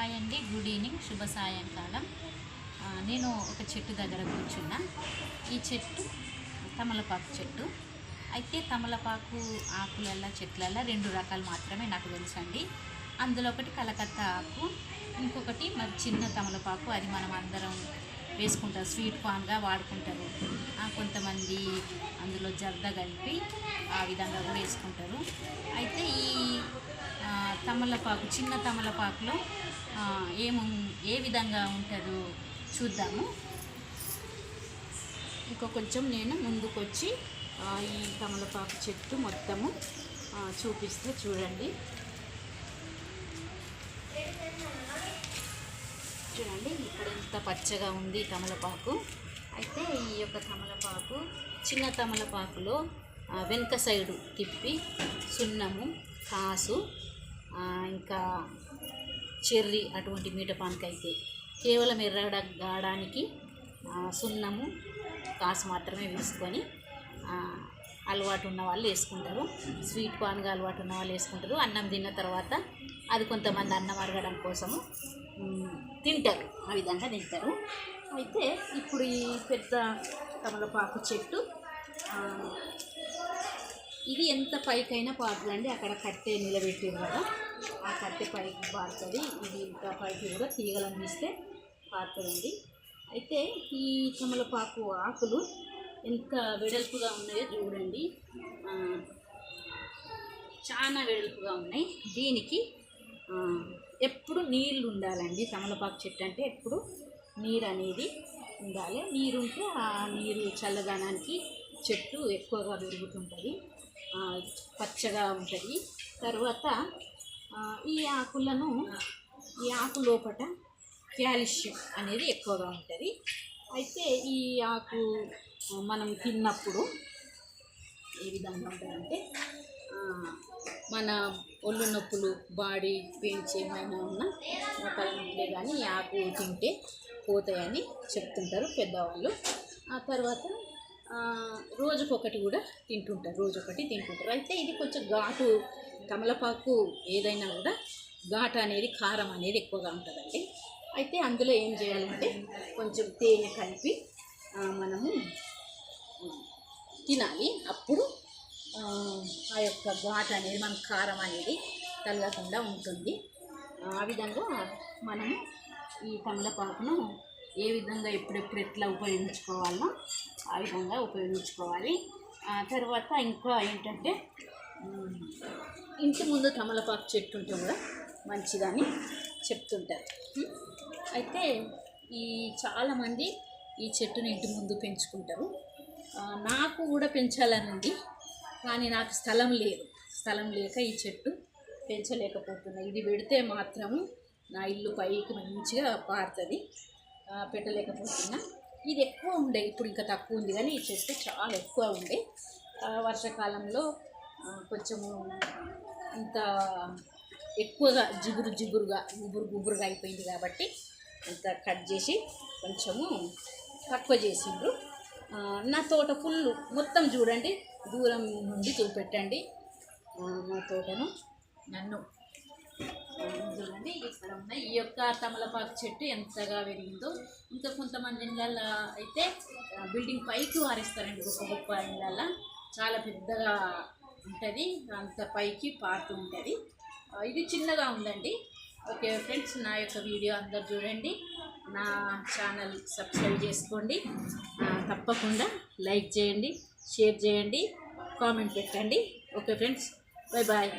Hi అండి good evening శుభ సాయంకాలం. నేను ఒక చెట్టు దగ్గర కూర్చున్నా. ఈ చెట్టు తమలపాకు చెట్టు. అయితే తమలపాకు ఆకులల్ల చెట్లల్ల రెండు రకాలు మాత్రమే నాకు తెలుసండి. అందులో ఒకటి కలకత్తా ఆకు ఇంకొకటి మరి చిన్న తమలపాకు. అది మనం అందరం వేసుకుంటారు స్వీట్ కార్న్గా వాడుకుంటారు. కొంతమంది అందులో జర్ద కలిపి ఆ విధంగా కూడా వేసుకుంటారు. అయితే ఈ తమలపాకు చిన్న తమలపాకులో ఏము ఏ విధంగా ఉంటుందో చూద్దాము. ఇంకా కొంచెం నేను ముందుకు వచ్చి ఈ తమలపాకు చెట్టు మొత్తము చూపిస్తే చూడండి. చూడండి ఇక్కడ ఎంత పచ్చగా ఉంది తమలపాకు. అయితే ఈ యొక్క తమలపాకు చిన్న తమలపాకులో వెనుక సైడు తిప్పి సున్నము కాసు ఇంకా చెర్రీ అటువంటి మీటపానికైతే కేవలం ఎర్రగడ గాడానికి సున్నము కాసు మాత్రమే వేసుకొని అలవాటు ఉన్న వాళ్ళు వేసుకుంటారు. స్వీట్ పాన్గా అలవాటు ఉన్న వాళ్ళు వేసుకుంటారు. అన్నం తిన్న తర్వాత అది కొంతమంది అన్నం అరగడం కోసము తింటారు. ఆ విధంగా తింటారు. అయితే ఇప్పుడు ఈ పెద్ద తమలపాకు చెట్టు ఇది ఎంత పైకైనా పారుతుందండి. అక్కడ కట్టె నిలబెట్టారు కదా ఆ కట్టె పైకి పారుతుంది. ఇది ఇంకా పైకి కూడా తీగలు అందిస్తే పారుతుందండి. అయితే ఈ తమలపాకు ఆకులు ఎంత వెడల్పుగా ఉన్నాయో చూడండి. చాలా వెడల్పుగా ఉన్నాయి. దీనికి ఎప్పుడు నీళ్ళు ఉండాలండి. తమలపాకు చెట్టు అంటే ఎప్పుడు నీరు అనేది ఉండాలి. నీరుంటే ఆ నీరు చల్లదనానికి చెట్టు ఎక్కువగా పెరుగుతుంటుంది. పచ్చగా ఉంటుంది. తర్వాత ఈ ఆకులను ఈ ఆకు లోపట క్యాల్షియం అనేది ఎక్కువగా ఉంటుంది. అయితే ఈ ఆకు మనం తిన్నప్పుడు ఏ విధంగా ఉంటుందంటే మన ఒళ్ళు నొప్పులు బాడీ పెయిన్స్ ఏమైనా ఉన్నా మోకాల నొప్పులే కానీ ఈ ఆకు తింటే పోతాయని చెప్తుంటారు పెద్దవాళ్ళు. ఆ తర్వాత రోజుకొకటి కూడా తింటుంటారు రోజొకటి తింటుంటారు. అయితే ఇది కొంచెం ఘాటు తమలపాకు ఏదైనా కూడా ఘాటు అనేది కారం అనేది ఎక్కువగా ఉంటుందండి. అయితే అందులో ఏం చేయాలంటే కొంచెం తేనె కలిపి మనము తినాలి. అప్పుడు ఆ, యొక్క ఘాట్ అనేది మన కారం అనేది తగలకుండా ఉంటుంది. ఆ విధంగా మనము ఈ తమలపాకును ఏ విధంగా ఎప్పుడెప్పుడు ఎట్లా ఉపయోగించుకోవాలో ఆ విధంగా ఉపయోగించుకోవాలి. తర్వాత ఇంకా ఏంటంటే ఇంటి ముందు తమలపాకు చెట్టు ఉంటే కూడా మంచిదని చెప్తుంటారు. అయితే ఈ చాలామంది ఈ చెట్టుని ఇంటి ముందు పెంచుకుంటారు. నాకు కూడా పెంచాలని ఉంది కానీ నాకు స్థలం లేదు. స్థలం లేక ఈ చెట్టు పెంచలేకపోతున్నా. ఇది పెడితే మాత్రము నా ఇల్లు పైకి మంచిగా పారుతుంది. పెట్టలేకపోతున్నా. ఇది ఎక్కువ ఉండే ఇప్పుడు ఇంకా తక్కువ ఉంది కానీ ఈ చెట్టు చాలా ఎక్కువ ఉండే. వర్షాకాలంలో కొంచెము ఇంత ఎక్కువగా జిగురు జిగురుగా గుబురు గుబురుగా అయిపోయింది కాబట్టి అంత కట్ చేసి కొంచెము తక్కువ చేసిండ్రు. నా తోట ఫుల్ మొత్తం చూడండి దూరం నుండి చూపెట్టండి. నా తోటను నన్ను చూడండి ఇక్కడ ఉన్న ఈ యొక్క తమలపాకు చెట్టు ఎంతగా పెరిగిందో ఇంకా కొంతమంది ఇళ్ళల్లో అయితే బిల్డింగ్ పైకి వారిస్తారండి. గొప్ప గొప్ప ఇళ్ళల్లో చాలా పెద్దగా ఉంటుంది. అంత పైకి పారుతూ ఉంటుంది. ఇది చిన్నగా ఉందండి. ఓకే ఫ్రెండ్స్ నా యొక్క వీడియో అందరు చూడండి. నా ఛానల్ సబ్స్క్రైబ్ చేసుకోండి. తప్పకుండా లైక్ చేయండి షేర్ చేయండి కామెంట్ పెట్టండి. Okay friends bye bye.